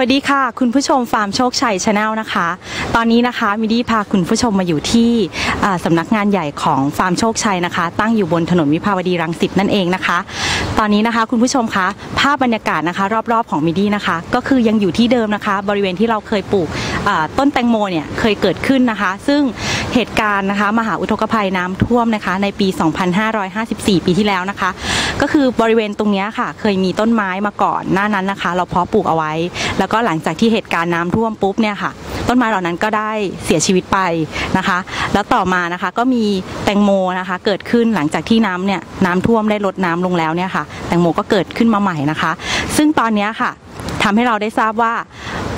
วัสดีค่ะ คุณผู้ชมฟาร์มโชคชัยชาแนลนะคะ ตอนนี้นะคะมิดี้พาคุณผู้ชมมาอยู่ที่อ่าสำนักงานใหญ่ของฟาร์มโชคชัยนะคะ ตั้งอยู่บนถนนวิภาวดีรังสิตนั่นเองนะคะ ตอนนี้นะคะคุณผู้ชมคะภาพบรรยากาศนะคะ รอบๆของมิดี้นะคะ ก็คือยังอยู่ที่เดิมนะคะ บริเวณที่เราเคยปลูกต้นแตงโมเนี่ยเคยเกิดขึ้นนะคะ ซึ่งเหตุการณ์นะคะ มหาอุทกภัยน้ำท่วมนะคะ ในปี 2554 ปีที่แล้วนะคะ ก็คือบริเวณตรงนี้ค่ะ เคยมีต้นไม้มาก่อนหน้านั้นนะคะ เราเพาะปลูกเอาไว้ แล้วก็หลังจากที่เหตุการณ์น้ำท่วมปุ๊บเนี่ยค่ะ ต้นไม้เหล่านั้นก็ได้เสียชีวิตไปนะคะ แล้วต่อมานะคะก็มีแตงโมนะคะ เกิดขึ้นหลังจากที่น้ำเนี่ยน้ำท่วมได้ลดน้ำลงแล้วเนี่ยค่ะ แตงโมก็เกิดขึ้นมาใหม่นะคะ ซึ่งตอนนี้ค่ะทำให้เราได้ทราบว่า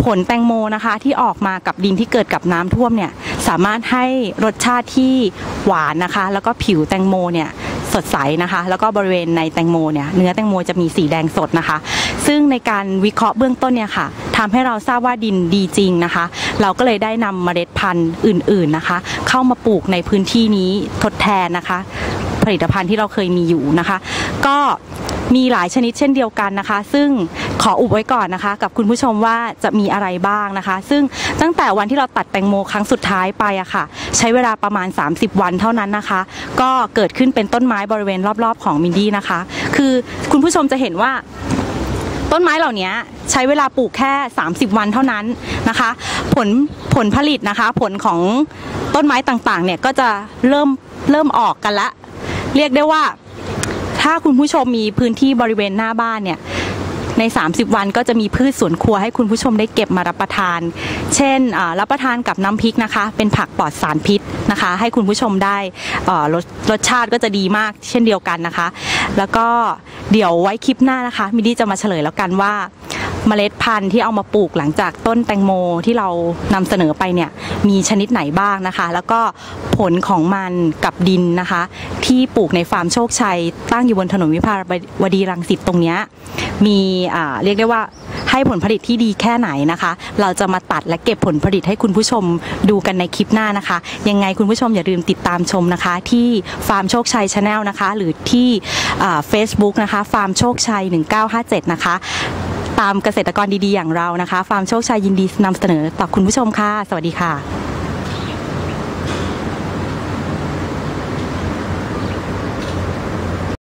ผลแตงโมนะคะที่ออกมากับดินที่เกิดกับน้ำท่วมเนี่ยสามารถให้รสชาติที่หวานนะคะ แล้วก็ผิวแตงโมเนี่ย สดใสนะคะ แล้วก็บริเวณในแตงโมเนี่ยเนื้อแตงโมจะมีสีแดงสดนะคะ ซึ่งในการวิเคราะห์เบื้องต้นเนี่ยค่ะทำให้เราทราบว่าดินดีจริงนะคะ เราก็เลยได้นำเมล็ดพันธุ์อื่น ๆนะคะ เข้ามาปลูกในพื้นที่นี้ทดแทนนะคะ ผลิตภัณฑ์ที่เราเคยมีอยู่นะคะ ก็ มีหลายชนิดเช่นเดียวกันนะคะ ซึ่งขออุบไว้ก่อนนะคะ กับคุณผู้ชมว่าจะมีอะไรบ้างนะคะ ซึ่งตั้งแต่วันที่เราตัดแตงโมครั้งสุดท้ายไปอะค่ะ ใช้เวลาประมาณ 30 วันเท่านั้นนะคะ ก็เกิดขึ้นเป็นต้นไม้บริเวณรอบๆ ของมินดี้นะคะ คือคุณผู้ชมจะเห็นว่าต้นไม้เหล่านี้ใช้เวลาปลูกแค่ 30 วันเท่านั้นนะคะ ผลผลผลิตนะคะ ผลของต้นไม้ต่างๆเนี่ยก็จะเริ่มเริ่มออกกันละ เรียกได้ว่า ถ้าคุณผู้ชมมีพื้นที่บริเวณหน้าบ้านเนี่ยใน 30 วันก็จะมีพืชสวนครัวให้คุณผู้ชมได้เก็บมารับประทาน เช่นรับประทานกับน้ำพริกนะคะ เป็นผักปลอดสารพิษนะคะ ให้คุณผู้ชมได้รสรสชาติก็จะดีมากเช่นเดียวกันนะคะ แล้วก็เดี๋ยวไว้คลิปหน้านะคะมินดี้จะมาเฉลยแล้วกันว่า เมล็ดพันธุ์ที่เอามาปลูกหลังจากต้นแตงโมที่เรานำเสนอไปเนี่ยมีชนิดไหนบ้างนะคะ แล้วก็ผลของมันกับดินนะคะ ที่ปลูกในฟาร์มโชคชัย ตั้งอยู่บนถนนวิภาวดีรังสิตตรงนี้มีอ่าเรียกได้ว่าให้ผลผลิตที่ดีแค่ไหนนะคะ เราจะมาตัดและเก็บผลผลิตให้คุณผู้ชมดูกันในคลิปหน้านะคะ ยังไงคุณผู้ชมอย่าลืมติดตามชมนะคะ ที่ฟาร์มโชคชัยชาแนลนะคะ หรือที่เฟซบุ๊กนะคะฟาร์มโชคชัย 1957 นะคะ ตามเกษตรกรดีๆอย่างเรานะคะ ฟาร์มโชคชัยยินดีนำเสนอต่อคุณผู้ชมค่ะ สวัสดีค่ะ